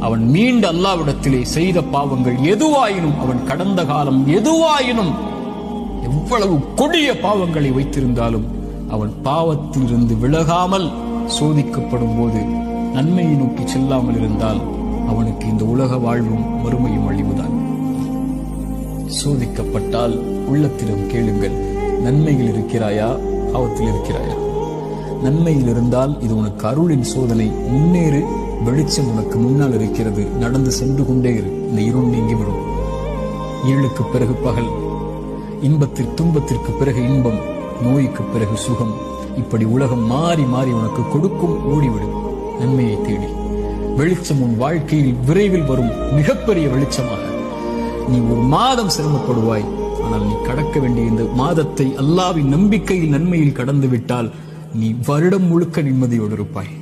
அவன் மீண்டு அல்லாவிடத்திலே செய்த பாவங்கள் எதுவாயினும் அவன் கடந்த காலம் எதுவாயினும் எவ்வளவு கொடிய பாவங்களை வைத்திருந்தாலும் அவன் பாவத்திலிருந்து விலகாமல் சோதிக்கப்படும் போது நன்மையை நோக்கி செல்லாமல் இருந்தால் அவனுக்கு இந்த உலக வாழ்வும் வறுமையும் அழிவுதான். சோதிக்கப்பட்டால் உள்ளத்திடம் கேளுங்கள் நன்மையில் இருக்கிறாயா பாவத்தில் இருக்கிறாயா? நன்மையில் இருந்தால் இது உனக்கு அருளின் சோதனை. முன்னேறு வெளிச்சம் உனக்கு முன்னால் இருக்கிறது. நடந்து சென்று கொண்டே இரு. இந்த இருள் நீங்கிவிடும். இருளுக்கு பிறகு பகல். இன்பத்திற்கு துன்பத்திற்கு பிறகு இன்பம். நோய்க்கு பிறகு சுகம். இப்படி உலகம் மாறி மாறி உனக்கு கொடுக்கும் ஓடிவிடும். நன்மையை தேடி. வெளிச்சம் உன் வாழ்க்கையில் விரைவில் வரும். மிகப்பெரிய வெளிச்சமாக. நீ ஒரு மாதம் சிரமப்படுவாய். ஆனால் நீ கடக்க வேண்டிய இந்த மாதத்தை அல்லாவின் நம்பிக்கையில் நன்மையில் கடந்து விட்டால் நீ வருடம் முழுக்க நிம்மதியோடு இருப்பாய்.